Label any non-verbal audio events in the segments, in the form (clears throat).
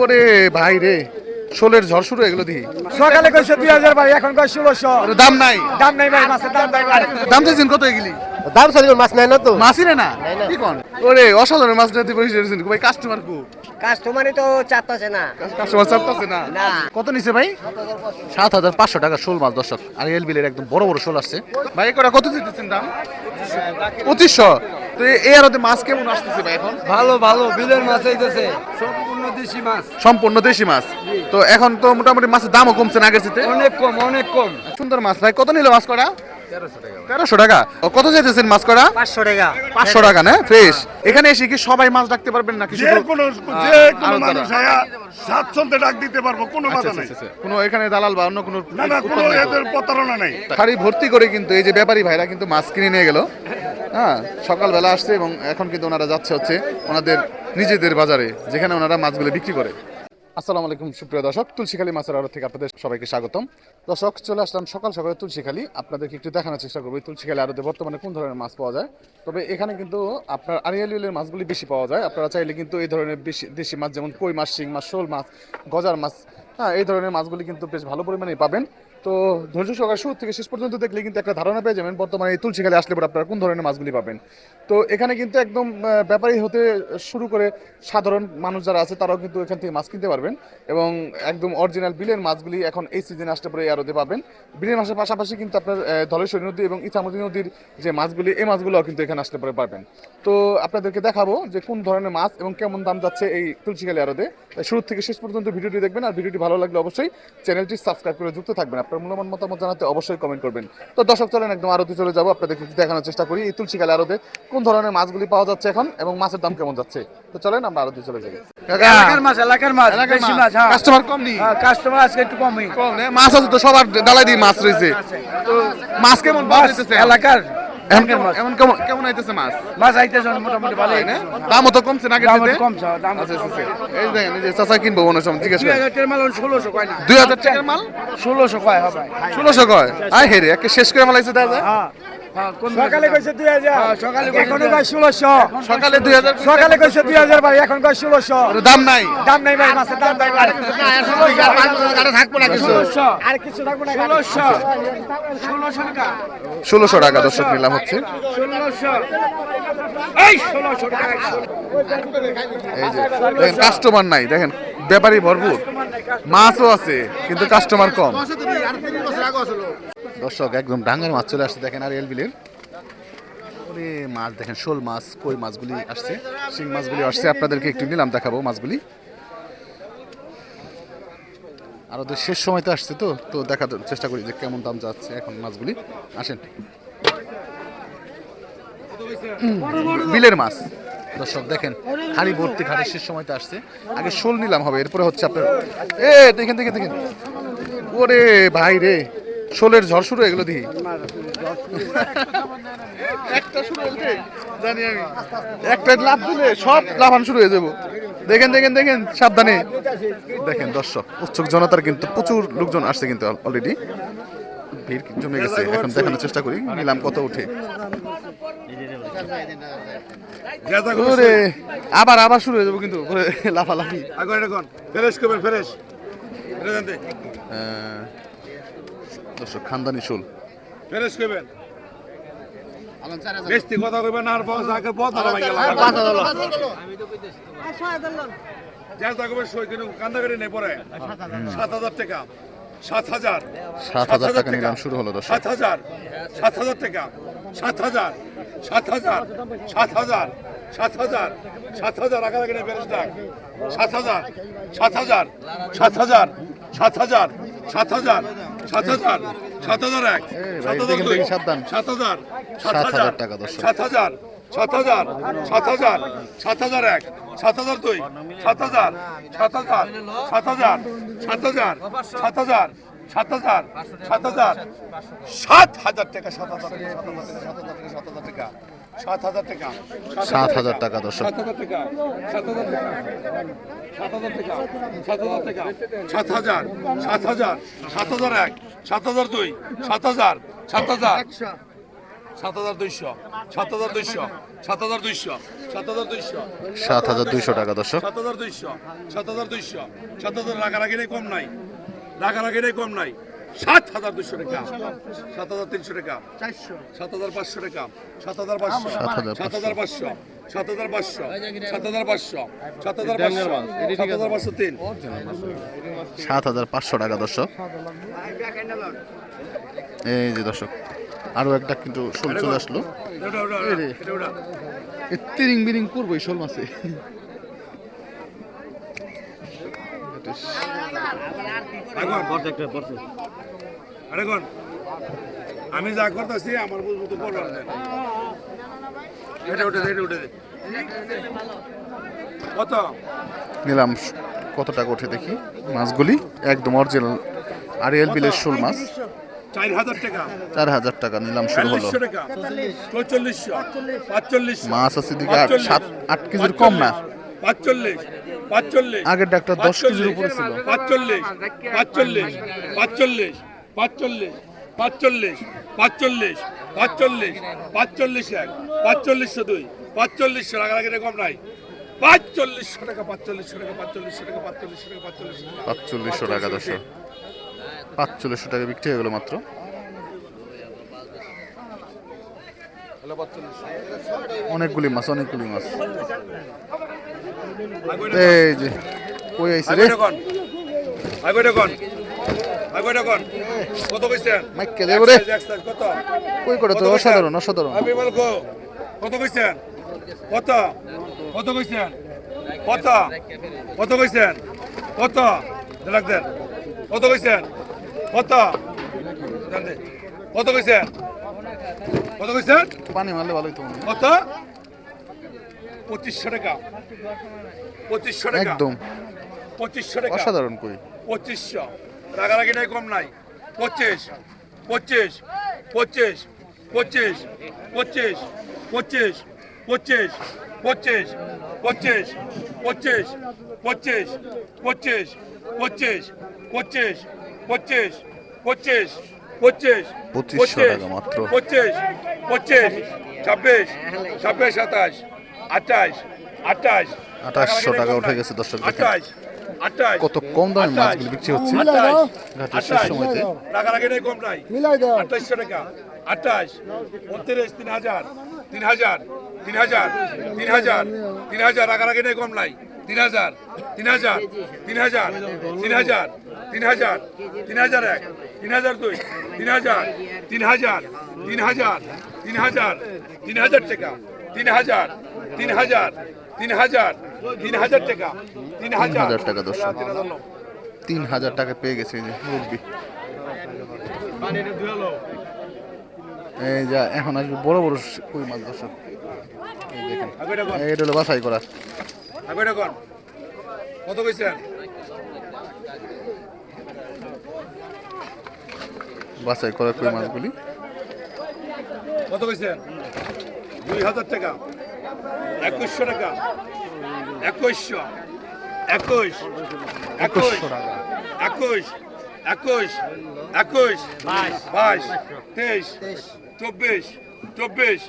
ওরে ভাই রে শোলের ঝড় শুরু এগুলো দিই সকালে কইছে দুই হাজার ভাই এখন কয় ষোলোশো। দাম নাই। দাম নাই ভাই মাছের দাম নাই ভাই। দাম চাইছেন কত এগুলি? দাম মাছ নাই না তো। মাছই না? কি কোন? ওরে অসাধারণ মাছ নিতে বসে রয়েছেন ভাই কাস্টমার কো? কাস্টমারই তো চাপতাছে না। কাস্টমার চাপতাছে না? না। কত নিছে ভাই? সাত হাজার পাঁচশো টাকা শোল মাছ দর্শক। আর এল বিলের একদম বড় বড় শোল আসছে। ভাই কত দিতেছেন দাম? পঁচিশশো। তো এ- এই আরতে মাছ কেমন আসতেছে ভাই এখন? ভালো ভালো বিলের মাছ আইতেছে। সম্পূর্ণ দেশি মাছ। সম্পূর্ণ দেশি মাছ। তো এখন তো মোটামুটি মাছের দামও কমছে না আগের চেয়ে। অনেক কম অনেক কম। সুন্দর মাছ ভাই কত নিল মাছ করা তেরোশো টাকা কত চাইতেছেন মাছ করা পাঁচশো টাকা। পাঁচশো টাকা না? ফ্রেশ। এখানে এসে কি সবাই মাছ রাখতে পারবেন নাকি যে কোনো যে কোনো মানুষ আয়া স্বাচ্ছন্দ্যে ডাক দিতে পারব কোনো আচ্ছা, বাধা আচ্ছা, নাই। আচ্ছা। কোনো এখানে দালাল বা অন্য কোনো না না কোনো? এদের প্রতারণা নাই। শাড়ি ভর্তি করে কিন্তু এই যে ব্যাপারী ভাইরা কিন্তু মাছ কিনে নিয়ে গেল। হ্যাঁ সকালবেলা আসছে এবং এখন কিন্তু ওনারা যাচ্ছে হচ্ছে ওনাদের নিজেদের বাজারে, যেখানে ওনারা মাছগুলো বিক্রি করে। আসসালামু আলাইকুম, সুপ্রিয় দর্শক, তুলসীখালী মাছের আড়ত থেকে আপনাদের সবাইকে স্বাগতম। দর্শক, চলে আসলাম সকাল সকালে তুলসীখালী। আপনাদেরকে একটু দেখানোর চেষ্টা করব তুলসীখালী আড়তে বর্তমানে কোন ধরনের মাছ পাওয়া যায়। তবে এখানে কিন্তু আপনার আরিয়ালিলের মাছগুলি বেশি পাওয়া যায়। আপনারা চাইলে কিন্তু এই ধরনের বেশি দেশি মাছ, যেমন কই মাছ, শিং মাছ, শোল মাছ, গজার মাছ হ্যাঁ এই ধরনের মাছগুলি কিন্তু বেশ ভালো পরিমাণে পাবেন। তো ধৈর্য সহকারে শুরু থেকে শেষ পর্যন্ত দেখলে কিন্তু একটা ধারণা পেয়ে যাবেন বর্তমানে এই তুলসীখালে আসলে পরে আপনারা কোন ধরনের মাছগুলি পাবেন। তো এখানে কিন্তু একদম ব্যাপারী হতে শুরু করে সাধারণ মানুষ যারা আছে তারাও কিন্তু এখান থেকে মাছ কিনতে পারবেন এবং একদম অরিজিনাল বিলের মাছগুলি এখন এই সিজনে আসলে পরে আরতে পাবেন। বিলের মাছের পাশাপাশি কিন্তু আপনার ধলেশ্বরী নদী এবং ইছামতি নদীর যে মাছগুলি, এই মাছগুলোও কিন্তু এখানে আসলে পরে পাবেন। তো আপনাদেরকে দেখাবো যে কোন ধরনের মাছ এবং কেমন দাম যাচ্ছে এই তুলসীখালী আরতে শুরু থেকে শেষ পর্যন্ত ভিডিওটি দেখবেন আর ভিডিওটি ভালো লাগলে অবশ্যই চ্যানেলটি সাবস্ক্রাইব করে যুক্ত থাকবেন আপনার মূল্যবান মতামত জানাতে অবশ্যই কমেন্ট করবেন। তো দর্শক চলেন একদম আরতি চলে যাব। আপনাদেরকে দেখানোর চেষ্টা করি এই তুলসীখালী আরতে। কোন ধরনের মাছগুলি পাওয়া যাচ্ছে এখন এবং মাছের দাম কেমন যাচ্ছে? তো চলেন আমরা আরতি চলে যাই। এলাকার মাছ এলাকার মাছ দেশি মাছ। কাস্টমার কম নেই। কাস্টমার আজকে একটু কমই। কম মাছ আছে তো সবার ডালাই দিয়ে মাছ রয়েছে। তো মাছ কেমন যাইতেছে এলাকার এমন কেমন এমন কেমন কেমন আইতেছে মাছ? মাছ আইতেছে মোটামুটি ভালো তাই না? দামও তো কমছে না আগের দাম চাইতে? কমছে দাম আচ্ছা আচ্ছা আচ্ছা। এই দেখেন এই যে চাচা কিনবো মনে সময় জিজ্ঞেস দুই করেন হাজার টাকার মাল কয় না? টাকার মাল? কয় হবে। ষোলোশো কয়? আয় হেরে একে শেষ করে মালাইছে দাদা সকালে কইছে দুই হাজার। সকালে এখনও কয় ষোলোশো? সকালে দুই হাজার সকালে কইছে দুই হাজার ভাই এখন কয় ষোলোশো? দাম নাই। দাম নাই ভাই মাছের দাম নাই থাকব না কিছু। ষোলোশো। আর কিছু থাকব না ষোলোশো। ষোলোশো টাকা। ষোলোশো টাকা দর্শক নিলাম হচ্ছে। ষোলোশো। ষোলোশো দেখেন কাস্টমার নাই দেখেন ব্যাপারী ভরপুর। মাছও আছে কিন্তু কাস্টমার কম। দর্শক, একদম ডাঙ্গার মাছ চলে আসছে, দেখেন আর এলবিলের ওরে মাছ দেখেন, শোল মাছ, কই মাছগুলি আসছে, শিং মাছগুলি আসছে। আপনাদেরকে একটু নিলাম, দেখাবো মাছগুলি। আর ওদের শেষ সময় তো আসছে তো তো দেখার চেষ্টা করি যে কেমন দাম যাচ্ছে এখন মাছগুলি। আসেন। বিলের মাছ। দর্শক, দেখেন, খালি ভর্তি ঘাটের শেষ সময়তে আসছে। আগে শোল নিলাম হবে, এরপরে হচ্ছে আপনার এ, দেখেন দেখেন দেখেন। ওরে ভাই রে। শোলের ঝড় শুরু এগুলো দিই একটা শুরু হয়েছে জানি আমি। একটা লাভ দিলে সব লাভান শুরু হয়ে যাব। দেখেন দেখেন দেখেন সাবধানে। দেখেন দর্শক উৎসুক জনতার কিন্তু প্রচুর লোকজন আসছে কিন্তু অলরেডি ভিড় জমে গেছে। এখন দেখানোর চেষ্টা করি। নিলাম কত উঠে। আবার আবার শুরু হয়ে যাব কিন্তু। লাফালাফি। ফ্রেশ করবেন ফ্রেশ। দর্শক খানদানি শুল ফ্রেশ করবেন বেশি কথা কইবেন না আর বস আগে বদ না ভাই গেল যেটা কইবেন সই কিনু কান্দা করে নেই পরে 7000 টাকা 7000 সাত হাজার টাকা নিলাম শুরু হলো সাত হাজার সাত হাজার টাকা সাত হাজার সাত হাজার সাত হাজার সাত হাজার সাত হাজার আগে লাগে ডাক সাত হাজার সাত হাজার সাত হাজার সাত হাজার সাত হাজার সাত হাজার সাত হাজার এক সাত হাজার দুই। সাত হাজার সাত হাজার টাকা। সাত হাজার সাত হাজার সাত হাজার সাত হাজার এক সাত হাজার দুই সাত হাজার সাত হাজার সাত হাজার সাত হাজার সাত হাজার সাত হাজার সাত হাজার সাত হাজার টাকা সাত হাজার টাকা সাত হাজার টাকা সাত হাজার টাকা সাত হাজার টাকা দর্শক সাত হাজার টাকা সাত হাজার টাকা সাত হাজার টাকা সাত হাজার টাকা সাত হাজার সাত হাজার সাত হাজার এক সাত হাজার দুই সাত হাজার সাত হাজার সাত হাজার দুইশো সাত হাজার দুইশো সাত হাজার দুইশো সাত হাজার দুইশো সাত হাজার দুইশো টাকা দর্শক সাত হাজার দুইশো সাত হাজার দুইশো সাত হাজার নেই কম নাই নেই কম নাই সাত হাজার দুশো টাকা সাত হাজার তিনশো টাকা সাত হাজার পাঁচশো টাকা সাত হাজার পাঁচশো সাত হাজার পাঁচশো সাত হাজার পাঁচশো সাত হাজার পাঁচশো সাত হাজার পাঁচশো সাত হাজার পাঁচশো তিন সাত হাজার পাঁচশো টাকা দর্শক এই যে দর্শক আরও একটা কিন্তু শোল চলে আসলো তিরিং বিরিং করব এই শোল মাছে আরে কোন? আমি যা করতেছি আমার বুঝব তো করবার এটা উঠে এটা উঠে কত? নিলাম কত টাকা ওঠে দেখি? মাছগুলি একদম অরিজিনাল আরিয়াল বিলের শোল মাছ। চার হাজার টাকা। নিলাম শুরু হলো। মাছ আছে দিকে সাত আট কেজির কম না। আগের ডাক্তার দশ কেজির উপরে ছিল। পাঁচচল্লিশ। পাঁচচল্লিশ। পাঁচচল্লিশ। পাঁচচল্লিশ পাঁচচল্লিশ পাঁচচল্লিশ পাঁচচল্লিশ পাঁচচল্লিশ এক পাঁচচল্লিশশো দুই পাঁচচল্লিশশো রাগারাগি কম নাই। পাঁচচল্লিশশো টাকা পাঁচচল্লিশশো টাকা পাঁচচল্লিশশো টাকা পাঁচচল্লিশশো টাকা পাঁচচল্লিশশো টাকা। পাঁচচল্লিশশো টাকা দর্শক পাঁচচল্লিশশো টাকা। বিক্রি হয়ে গেল মাত্র। অনেকগুলি মাছ অনেকগুলি মাছ। এই যে কই আইছে রে? আগোটা আগোটা কন কত কইছেন? মাইকে দেব রে কত? কই করে তো কত কইছেন? অসাধারণ অসাধারণ। আমি বলকো কত কইছেন? কত? কত কইছেন? কত? কত কইছেন? কত? দেখ দেন কত কইছেন? কত। কত কইছেন? কত কইছেন? পানি মারলে ভালোই তো কত? পঁচিশশো টাকা। পঁচিশশো টাকা। একদম। পঁচিশশো টাকা। অসাধারণ কই। পঁচিশশো। রাগারাগি নাই কম নাই পঁচিশ পঁচিশ পঁচিশ পঁচিশ পঁচিশ পঁচিশ পঁচিশ পঁচিশ পঁচিশ পঁচিশ পঁচিশ পঁচিশ পঁচিশ পঁচিশ পঁচিশ পঁচিশ পঁচিশ মাত্র। পঁচিশ পঁচিশ ছাব্বিশ ছাব্বিশ সাতাশ আঠাশ আঠাশ আঠাশশো টাকা উঠে গেছে আঠাশ আঠাশ কত কম দামে মাছগুলি বিক্রি হচ্ছে আঠাশ, ঘাটের শেষ আঠাশ, সময়তে রাগারাগি কম নাই মিলাই টাকা আঠাশ তিন হাজার তিন হাজার তিন হাজার তিন হাজার তিন হাজার রাগারাগি নেই কম নাই তিন হাজার তিন হাজার তিন হাজার তিন হাজার তিন হাজার তিন হাজার এক তিন হাজার দুই তিন হাজার তিন হাজার তিন হাজার তিন হাজার তিন হাজার টাকা তিন হাজার তিন হাজার তিন হাজার তিন হাজার টাকা তিন হাজার টাকা দর্শক। তিন হাজার টাকা পেয়ে গেছে এই যে মুরগি এই যা এখন আসবে বড় বড় কই মাছ দর্শক। এটা হলো বাছাই কর। কত কইছেন বাছাই করা কই মাছগুলি? কত কইছেন দুই হাজার টাকা। একুশশো টাকা। একুশশো। একুশ। একুশ। একুশশো টাকা। একুশ। একুশ। একুশ। বাইশ। তেইশ। চব্বিশ। চব্বিশ।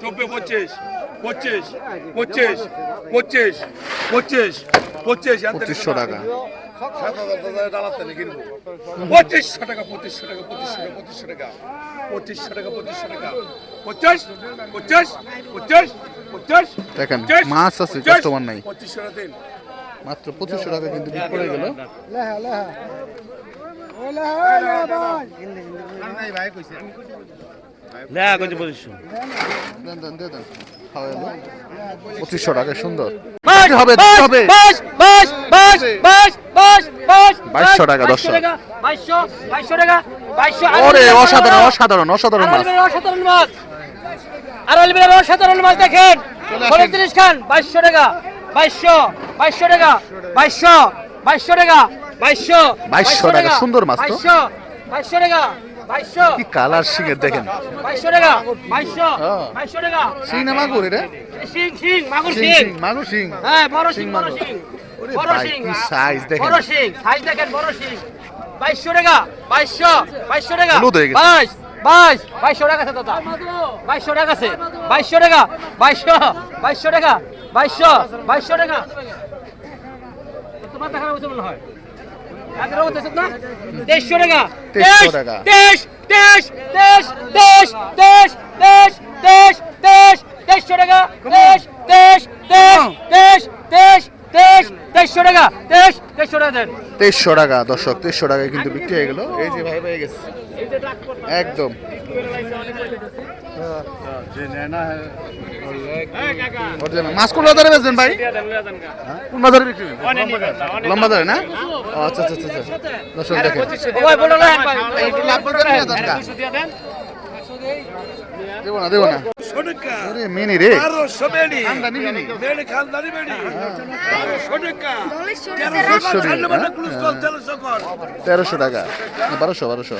চব্বিশ পঁচিশ। পঁচিশ। পঁচিশ। পঁচিশ। পঁচিশ। পঁচিশ। পঁচিশশো টাকা। পঁচিশশো টাকা পঁচিশশো টাকা পঁচিশশো টাকা পঁচিশশো টাকা। পঁচিশশো টাকা পঁচিশশো টাকা। পঞ্চাশ পঞ্চাশ পঞ্চাশ দেখেন মাছ আছে নাই। মাত্র পঁচিশশো টাকা কিন্তু পড়ে গেল। পঁচিশশো। টাকা সুন্দর। হবে হবে। বাইশশো টাকা দশ অসাধারণ অসাধারণ অসাধারণ মাছ। আর আলমিরা বাবা সাধারণ মাছ দেখেন। পঁয়ত্রিশ খান বাইশশো টাকা বাইশশো বাইশশো টাকা বাইশশো বাইশশো টাকা বাইশশো বাইশশো টাকা সুন্দর মাছ বাইশশো বাইশশো টাকা কি কালার সিং দেখেন। সিং না মাগুর এটা? মাগুর সিং সিং। হ্যাঁ, বড় সিং হ্যাঁ। বড় সিং। বাইশশো টাকা বাইশ বাইশশো টাকা আছে দাদা বাইশশো টাকা আছে বাইশশো টাকা বাইশশো বাইশশো টাকা বাইশশো বাইশশো টাকা তোমার মনে হয় তেইশশো টাকা। তেইশ তেইশ তেইশ তেইশ তেইশ তেইশ তেইশ তেইশ তেইশশো টাকা তেইশ তেইশ তেইশ তেইশ তেইশ তেইশ তেইশশো টাকা তেইশ তেইশশো টাকা দেন তেইশশো টাকা দর্শক তেইশশো টাকায় কিন্তু বিক্রি হয়ে গেল এই যে ভাই পেয়ে গেছে একদম। মাছ কোন বাজারে বেচবেন ভাই? হ্যাঁ? কোন বাজারে বিক্রি লম্বা বাজারে। না? আচ্ছা আচ্ছা আচ্ছা আচ্ছা। দর্শক দেখেন। দাদা? দেবো না দেবো না। হ্যাঁ, হ্যাঁ, হ্যাঁ, তেরোশো টাকা বারোশো বারোশো।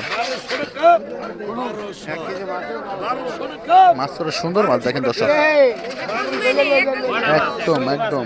মাছ সুন্দর মাছ দেখেন দর্শক। একদম একদম।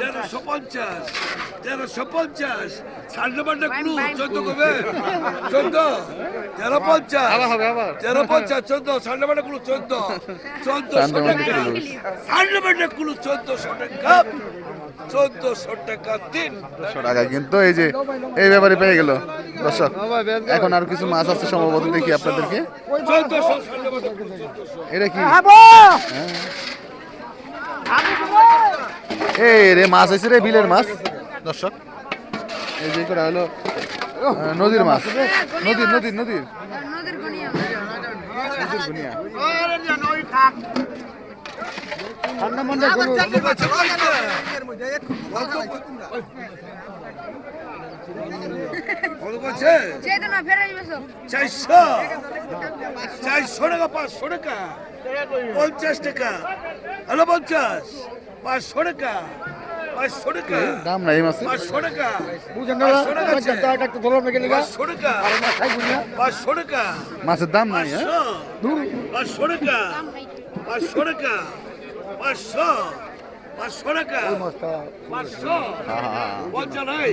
তেরোশো টাকা দর্শক তেরোশো পঞ্চাশ তেরোশো পঞ্চাশ সাড়ে চোদ্দ কবে? চোদ্দ তেরো পঞ্চাশ আবার। তেরো পঞ্চাশ চোদ্দ সাড়ে চোদ্দ চোদ্দশো টাকা। সাড়ে বারোটা ক্লু চোদ্দশো টাকা। চোদ্দশো টাকা তিন। টাকা কিন্তু এই যে এই ব্যাপারে পেয়ে গেল। দর্শক এখন আর কিছু মাছ আছে সম্ভবত দেখি আপনাদেরকে। এটা কি? এই রে মাছ হয়েছে রে বিলের মাছ। দর্শক এই যে করে হলো নদীর মাছ। নদীর নদীর নদীর। চারশো। চারশো টাকা পাঁচশো টাকা। পঞ্চাশ টাকা। হ্যালো পঞ্চাশ। পাঁচশো টাকা পাঁচশো টাকা দাম নাই মাছে পাঁচশো টাকা পাঁচশো টাকা আছে। পাঁচশো টাকা পাঁচশো টাকা মাছের দাম নাই পাঁচশো টাকা পাঁচশো টাকা পাঁচশো পাঁচশো টাকা পাঁচশো পঞ্চাশ নাই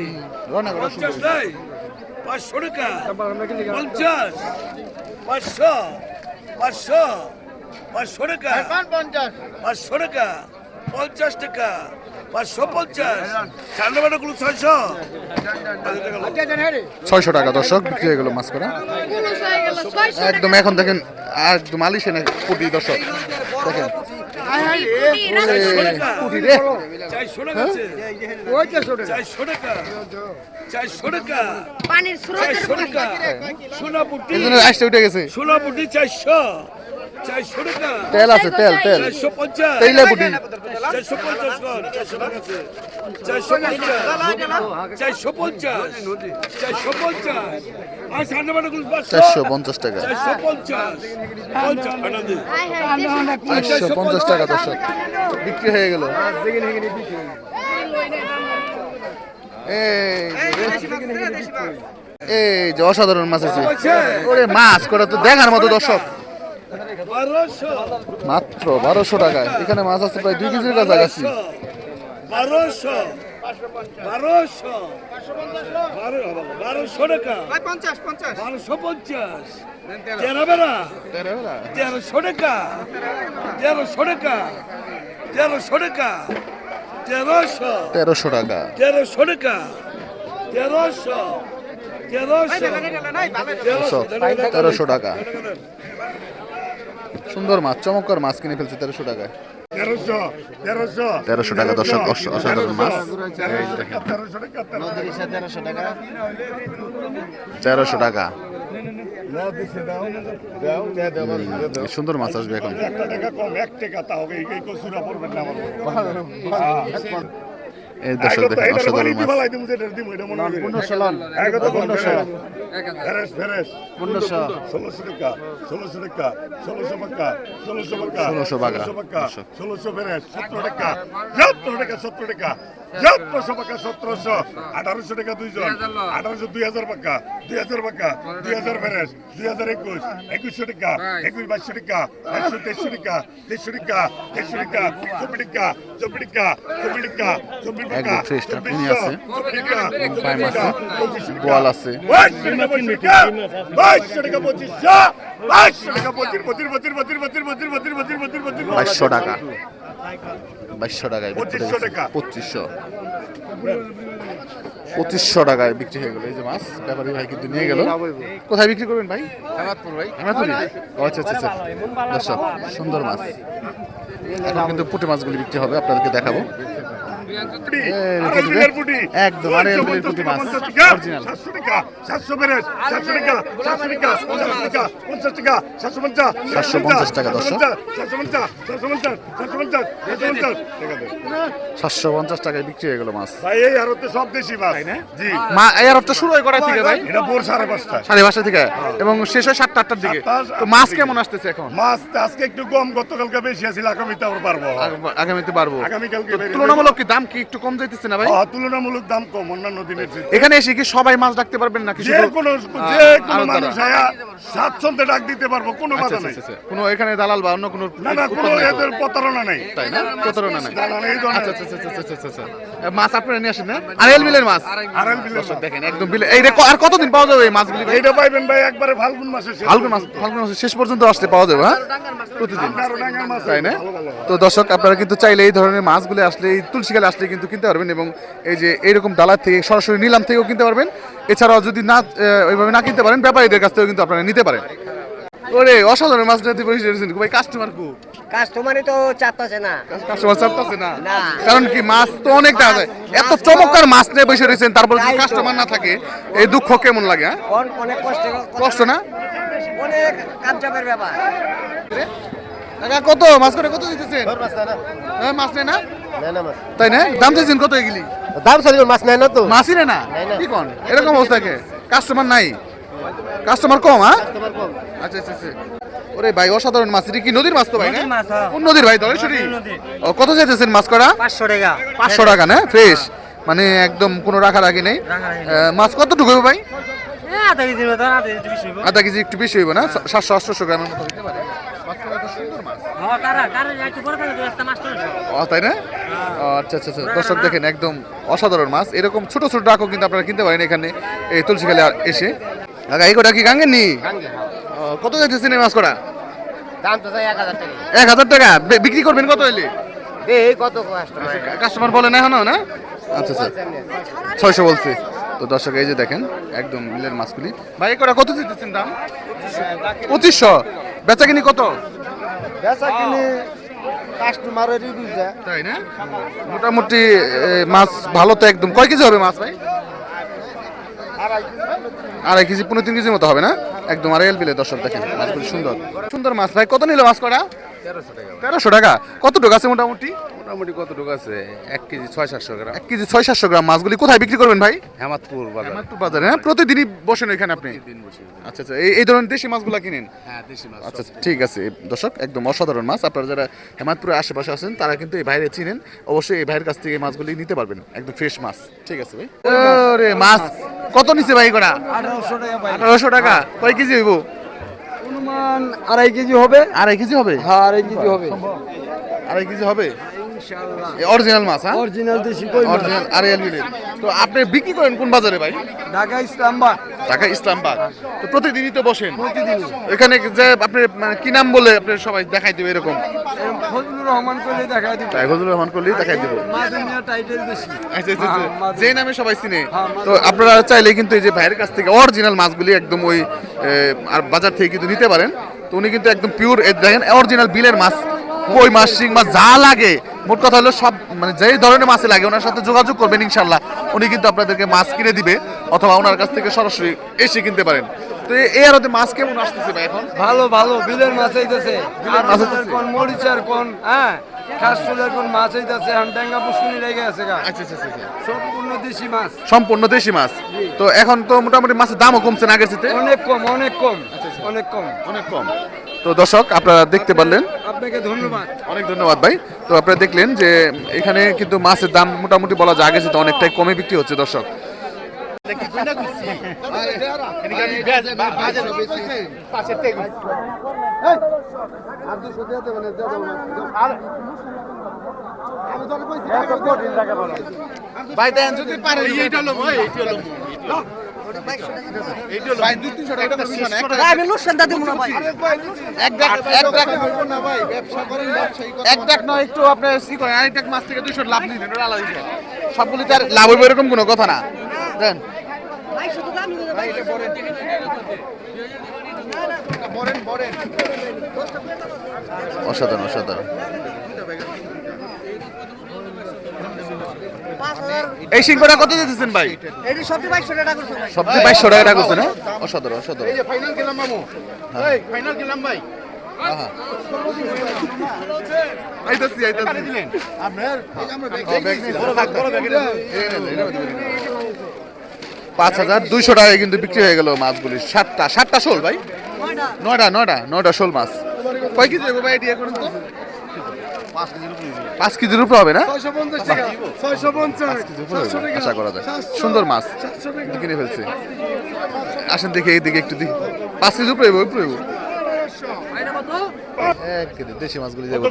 পঞ্চাশ নাই পাঁচশো টাকা পঞ্চাশ পাঁচশো পাঁচশো পাঁচশো টাকা পাঁচশো টাকা পঞ্চাশ টাকা পাঁচশো পঞ্চাশ। সাড়ে বারোগুলো ছয়শো। ছয়শো টাকা দর্শক বিক্রি হয়ে গেল মাছ করা? একদম এখন দেখেন একদম আলিশে না কোটি দর্শক দেখেন। সোনাপুটি চারশো। তেল আছে তেল তেল। তেলে বুটি চারশো পঞ্চাশ টাকা। চারশো পঞ্চাশ। টাকা দর্শক। বিক্রি হয়ে গেল। এই যে অসাধারণ মাছ আছে। ওরে মাছ করে তো দেখার মতো দর্শক। মাত্র বারোশো টাকায়। এখানে মাছ আছে প্রায় দুই কেজির কাছাকাছি। বারোশো। বারোশো। বারো বারোশো টাকা। বারোশো পঞ্চাশ। তেরো। বেড়া তেরোশো টাকা। তেরোশো টাকা। তেরোশো টাকা। তেরোশো। তেরোশো টাকা। তেরোশো টাকা। তেরোশো। তেরোশো। তেরোশো। টাকা। সুন্দর মাছ চমৎকার মাছ কিনে ফেলছে তেরোশো টাকায়। তেরোশো টাকা দর্শক অসাধারণ মাছ। তেরোশো। টাকা সুন্দর মাছ আসবে এখন। একটা এক টাকা তাও এই এই পড়বেন না আমার এই দর্শক দেখেন অসাধারণ মাছ। ষোলোশো টাকা ষোলোশো টাকা সতেরো টাকা সতেরো টাকা সতেরো টাকা। সতেরোশো পাকা সতেরোশো আঠারোশো টাকা দুইজন আঠারোশো দুই হাজার পাকা দুই হাজার পাকা দুই হাজার ফেরেস দুই হাজার একুশ একুশশো টাকা একুশ বাইশশো টাকা বাইশশো তেইশশো টাকা তেইশশো টাকা তেইশশো টাকা চব্বিশ টাকা চব্বিশ টাকা চব্বিশ টাকা চব্বিশ টাকা। বাইশশো টাকা পঁচিশশো বাইশশো টাকা পঁচিশ পঁচিশ বাইশশো টাকায় বিক্রি পঁচিশশো পঁচিশশো। পঁচিশশো টাকায় বিক্রি হয়ে গেল। এই যে মাছ ব্যাপারী ভাই কিন্তু নিয়ে গেল। কোথায় বিক্রি করবেন ভাই? হেমাতপুর ভাই। আচ্ছা আচ্ছা আচ্ছা। দর্শক সুন্দর মাছ। এখন কিন্তু পুঁটি মাছগুলি বিক্রি হবে আপনাদেরকে দেখাবো। টাকায় বিক্রি হয়ে গেল মাছ। থেকে এটা থেকে। এবং শেষ হয় 7টা 8টার দিকে। মাছ কেমন আসতেছে এখন? মাছ আজকে একটু কম গতকালকে বেশি আছিল আগামীতে পারব আগামীতে পারব আগামীকালকে তুলনামূলক কি দাম কি একটু কম যাইতেছে না ভাই? তুলনামূলক দাম কম অন্যান্য দিনের এখানে এসে কি সবাই মাছ রাখতে পারবেন নাকি যে কোনো যে কোনো মানুষ আয়া স্বাচ্ছন্দ্যে ডাক দিতে পারব কোনো আচ্ছা, বাধা আচ্ছা, নাই। আচ্ছা। কোনো এখানে দালাল বা অন্য কোনো না না কোনো? এদের প্রতারণা নাই। তাই না? প্রতারণা নাই। না, না, আচ্ছা আচ্ছা আচ্ছা আচ্ছা আচ্ছা, আচ্ছা মাছ আপনারা নিয়ে আসেন না? আর বিলের মাছ? আড়াই বিলের মাছ। দেখেন একদম বিলে এই আর কতদিন পাওয়া যাবে এই মাছগুলি? এইটা পাইবেন ভাই একবারে ফাল্গুন মাসে শেষ ফাল্গুন মাস ফাল্গুন মাসের শেষ পর্যন্ত আসতে পাওয়া যাবে হ্যাঁ? প্রতিদিন। মাছ তাই না? তো দর্শক আপনারা কিন্তু চাইলে এই ধরনের মাছগুলো আসলে এই তুলসীকালে আসলে কিন্তু কিনতে পারবেন এবং এই যে এইরকম ডালার থেকে সরাসরি নিলাম থেকেও কিনতে পারবেন। এছাড়াও যদি না ওইভাবে না কিনতে পারেন ব্যাপারীদের কাছ থেকেও কিন্তু আপনারা নিতে পারেন। ওরে অসাধারণ মাছ নিতে ভাই কাস্টমার কু? কাস্টমারই তো চাপতাছে না। কাস্টমার চাপতেছে না। কারণ কি মাছ তো অনেক যায় এত চমৎকার মাছ নিয়ে বসে রয়েছেন তারপর যদি কাস্টমার না থাকে এই দুঃখ কেমন লাগে হ্যাঁ? অনেক কষ্ট কষ্ট না? অনেক কাপচাপের ব্যাপার। টাকা কত? মাছ করে কত দিতেছেন? হ্যাঁ, মাছ নেই না? তাই না? দাম চাইছেন কত এগুলি? দাম মাছ নাই না তো। মাছই নেই না? কি কোন? এরকম অবস্থা কে? কাস্টমার নাই? কাস্টমার কম হ্যাঁ? আচ্ছা আচ্ছা আচ্ছা। ওরে ভাই অসাধারণ মাছ। এটা কি নদীর মাছ তো ভাই না কোন নদীর ভাই ধলেশ্বরী ও কত চাইতেছেন মাছ করা? পাঁচশো টাকা। পাঁচশো টাকা না? ফ্রেশ। মানে একদম কোনো রাখা রাখি নেই। আহ, মাছ কত ঢুকবে ভাই? আধা কেজির মতো আধা কেজি আধা কেজি একটু বেশি হইব না? সাতশো আটশো গ্রামের মতো হইতে পারে। ও তাই না? আচ্ছা আচ্ছা আচ্ছা। দর্শক দেখেন একদম অসাধারণ মাছ। এরকম ছোট ছোট ডাকও কিন্তু আপনারা কিনতে পারেন এখানে এই তুলসীখালে এসে। এই কটা কি গাঙ্গের নি ও, কত যাইতেছেন এই মাছ করা দাম তো এক হাজার টাকা। বিক্রি করবেন কত হইলে? এই কত কাস্টমার কাস্টমার বলে না এখনও না? আচ্ছা আচ্ছা। ছয়শো বলছে। তো দর্শক এই যে দেখেন একদম মিলের মাছগুলি। ভাই কটা কত দিতেছেন দাম? পঁচিশশো। বেচা কিনি কত? বেচা কিনে যায় তাই না? মোটামুটি মাছ ভালো তো একদম। কয় কেজি হবে মাছ ভাই? আড়াই কেজি, পনেরো তিন কেজির মতো হবে না? একদম আড়াই বিলে দর্শক দেখেন, মাছগুলি সুন্দর। সুন্দর মাছ ভাই, কত নিল মাছ করা তেরোশো টাকা কত টাকা আছে মোটামুটি? মোটামুটি কত টাকা আছে? এক কেজি ছয় সাতশো গ্রাম। এক কেজি ছয় সাতশো গ্রাম মাছগুলি কোথায় বিক্রি করবেন ভাই? হেমাতপুর বাজার। হেমাদপুর বাজারে হ্যাঁ? প্রতিদিনই বসেন এখানে আপনি? আচ্ছা আচ্ছা। এই ধরনের দেশি মাছগুলো কিনেন? হ্যাঁ দেশি মাছ আচ্ছা আচ্ছা, ঠিক আছে। দর্শক একদম অসাধারণ মাছ। আপনারা যারা হেমাদপুরের আশেপাশে আছেন তারা কিন্তু এই ভাইরে চিনেন। অবশ্যই এই ভাইয়ের কাছ থেকে এই মাছগুলি নিতে পারবেন। একদম ফ্রেশ মাছ। ঠিক আছে ভাই? ওরে মাছ! কত নিছে ভাই করা আঠারোশো টাকা আঠারোশো টাকা। কয় কেজি হইব? অনুমান আড়াই কেজি হবে। আড়াই কেজি হবে? হ্যাঁ আড়াই কেজি হবে। আড়াই কেজি হবে? অরিজিনাল মাছ হ্যাঁ? অরিজিনাল দেশি কই অরিজিনাল তো আপনি বিক্রি করেন কোন বাজারে ভাই? ঢাকা ইসলামবাদ ঢাকা ইসলামবাগ। তো প্রতিদিনই তো বসেন? এখানে যে আপনি মানে কি নাম বলে আপনি সবাই দেখাই দিবে এরকম? ফজলুর রহমান করলে দেখা দিব। তাই ফজলুর রহমান করলেই দেখাই দিব। টাইটেল বেশি আচ্ছা, আচ্ছা, আচ্ছা। হ্যাঁ, মাছ- যে নামে সবাই চিনে। হ্যাঁ, তো আপনারা চাইলে কিন্তু এই যে ভাইয়ের কাছ থেকে অরিজিনাল মাছগুলি একদম ওই আর বাজার থেকে কিন্তু নিতে পারেন। তো উনি কিন্তু একদম পিওর দেখেন অরিজিনাল বিলের মাছ। কই মাছ, শিং মাছ, যা লাগে। মোট কথা হলো সব মানে যেই ধরনের মাছ লাগে, ওনার সাথে যোগাযোগ করবেন ইনশাল্লাহ। উনি কিন্তু আপনাদেরকে মাছ কিনে দিবে, অথবা ওনার কাছ থেকে সরাসরি এসে কিনতে পারেন। তো এই আরতে মাছ কেমন আসতেছে ভাই এখন? ভালো ভালো বিলের মাছ হইতেছে বিলের মাছ। কোন মরিচার কোন হ্যাঁ? কাশফুলের কোন মাছ হইতেছে হান্ডাঙ্গা পুষ্কুনি লেগে আছে গা। আচ্ছা আচ্ছা আচ্ছা, আচ্ছা। সম্পূর্ণ দেশি মাছ। সম্পূর্ণ দেশি মাছ? তো এখন তো মোটামুটি মাছের দামও কমছে না আগের চেয়ে? অনেক কম অনেক কম অনেক কম। অনেক কম। তো দর্শক আপনারা দেখতে পারলেন। আপনাকে ধন্যবাদ। অনেক ধন্যবাদ ভাই। তো আপনারা দেখলেন যে এখানে কিন্তু মাছের দাম মোটামুটি বলা যায় আগে চেয়ে অনেকটাই কমে বিক্রি হচ্ছে দর্শক। ভাই দেন যদি পারে এইটা হলো এইটা হলো আমি মাছ থেকে 200 লাভ সবগুলি তার লাভ হবে এরকম কোনো কথা না দেন অসাধারণ অসাধারণ। এই সিংহটা কত দিতেছেন ভাই? সবচেয়ে বাইশশো টাকা টাকা করছে না? অসাধারণ অসাধারণ। ফাইনাল গেলাম মামু। ফাইনাল গেলাম ভাই। আইতাছি আইতাছি। আপনার পাঁচ হাজার দুইশো টাকায় কিন্তু বিক্রি হয়ে গেল মাছগুলি। সাতটা সাতটা শোল ভাই? নয়টা। নয়টা নয়টা শোল মাছ। কয় কেজি ভাই এটি এখন? তো পাঁচ কেজির উপরে হবে না? আশা করা যায়। সুন্দর মাছ। কিনে ফেলছে। আসেন দেখি এইদিকে একটু দেখি। পাঁচ কেজি উপরে উপরে এক কেজি দেশি মাছগুলি যাব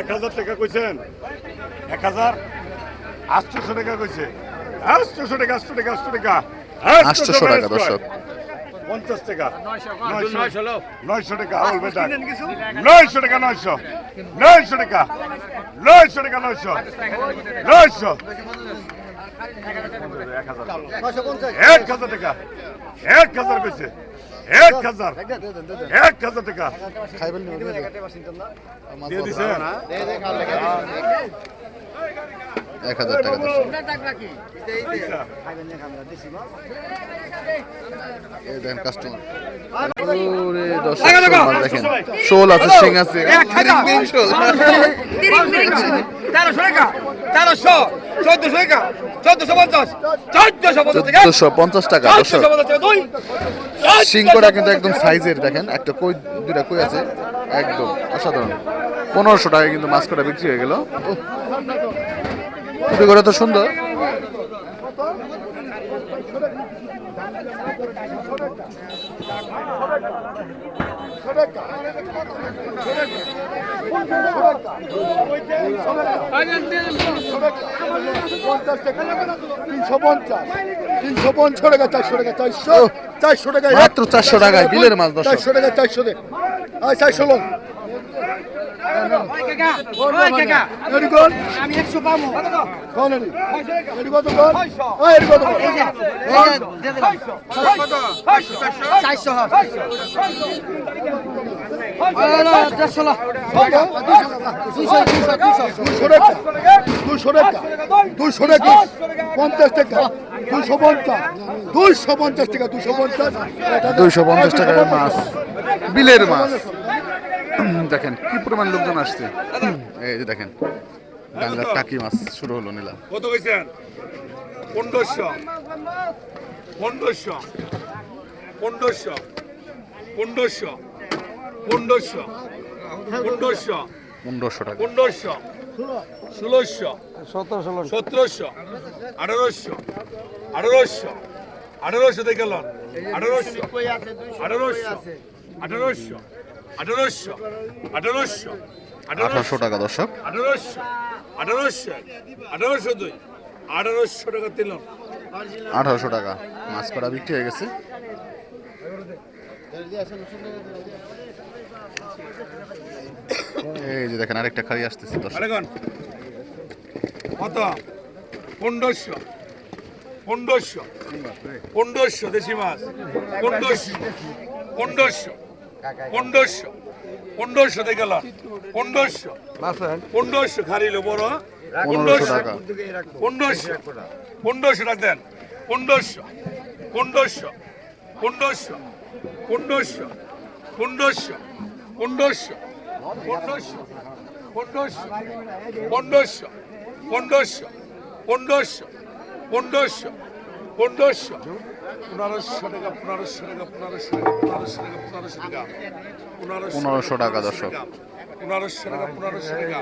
এক হাজার টাকা কইছেন? এক হাজার? আটশোশো টাকা কইছে। আটশোশো টাকা আটশো টাকা আটশো টাকা। আটশোশো টাকা দর্শক। পঞ্চাশ টাকা। নয়শো নয়শো টাকা বলবে নয়শো টাকা নয়শো। নয়শো টাকা। নয়শো টাকা নয়শো। নয়শো। এক হাজার টাকা। এক হাজার কইছে এক হাজার। এক হাজার টাকা। দিয়ে এক হাজার টাকা দেখেন কাস্টমার দেখেন। শোল আছে শিং আছে। চোদ্দশো পঞ্চাশ। টাকা সিংকটা কিন্তু একদম সাইজের দেখেন। একটা কই দুটা কই আছে? একদম অসাধারণ। পনেরোশো টাকায় কিন্তু মাছ কটা বিক্রি হয়ে গেল। টুপি করে তো সুন্দর তিনশো পঞ্চাশ তিনশো পঞ্চাশ টাকা চারশো টাকা চারশো চারশো টাকা মাত্র চারশো টাকায় বিলের মাছ চারশো টাকা চারশো টাকা চারশো লোক কোন চারশো দুশো পঞ্চাশ টাকা দুশো পঞ্চাশ। দুশো পঞ্চাশ টাকা দুশো পঞ্চাশ দুইশো পঞ্চাশ টাকার মাছ। বিলের মাছ। (clears throat) দেখেন কি পরিমাণ লোকজন আসছে? (clears throat) এই যে দেখেন ডাঙ্গার টাকি মাছ শুরু হলো নিলাম। কত কইছেন? পনেরোশো। পনেরোশো। পনেরোশো। পনেরোশো। পনেরোশো। পনেরোশো। পনেরোশো টাকা। পনেরোশো। ষোলোশো। সতেরোশো। আঠারোশো। আঠারোশো। আঠারোশো দেখে আঠারোশো। আঠারোশো। আঠারোশো। আঠারোশো আঠারোশো আঠারোশো টাকা দর্শক। আঠারোশো আঠারোশো আঠারোশো দুই আঠারোশো টাকা আঠারোশো টাকা মাছ করা বিক্রি হয়ে গেছে। এই যে দেখেন আরেকটা খাড়ি আসতেছে কত? পনেরোশো পনেরোশো পনেরোশো দেশি মাছ পনেরোশো পনেরোশো। পনেরোশো পনেরোশো দেখে গেল পনেরোশো পনেরোশো খারিল বড় পনেরোশো পনেরোশো পনেরোশো টাকা দেন পনেরোশো পনেরোশো পনেরোশো পনেরোশো পনেরোশো পনেরোশো পনেরোশো পনেরোশো পনেরোশো পনেরোশো পনেরোশো পনেরোশো পনেরোশো পনেরোশো টাকা পনেরোশো টাকা পনেরোশো টাকা পনেরোশো টাকা পনেরোশো টাকা পনেরোশো টাকা দর্শক পনেরোশো টাকা পনেরোশো টাকা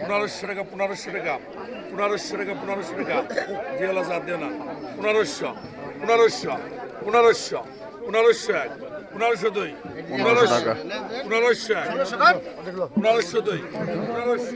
পনেরোশো টাকা পনেরোশো টাকা পনেরোশো টাকা পনেরোশো টাকা জিয়ালা যা দে না পনেরোশো পনেরোশো পনেরোশো পনেরোশো এক পনেরোশো দুই পনেরোশো টাকা। পনেরোশো এক পনেরোশো দুই পনেরোশো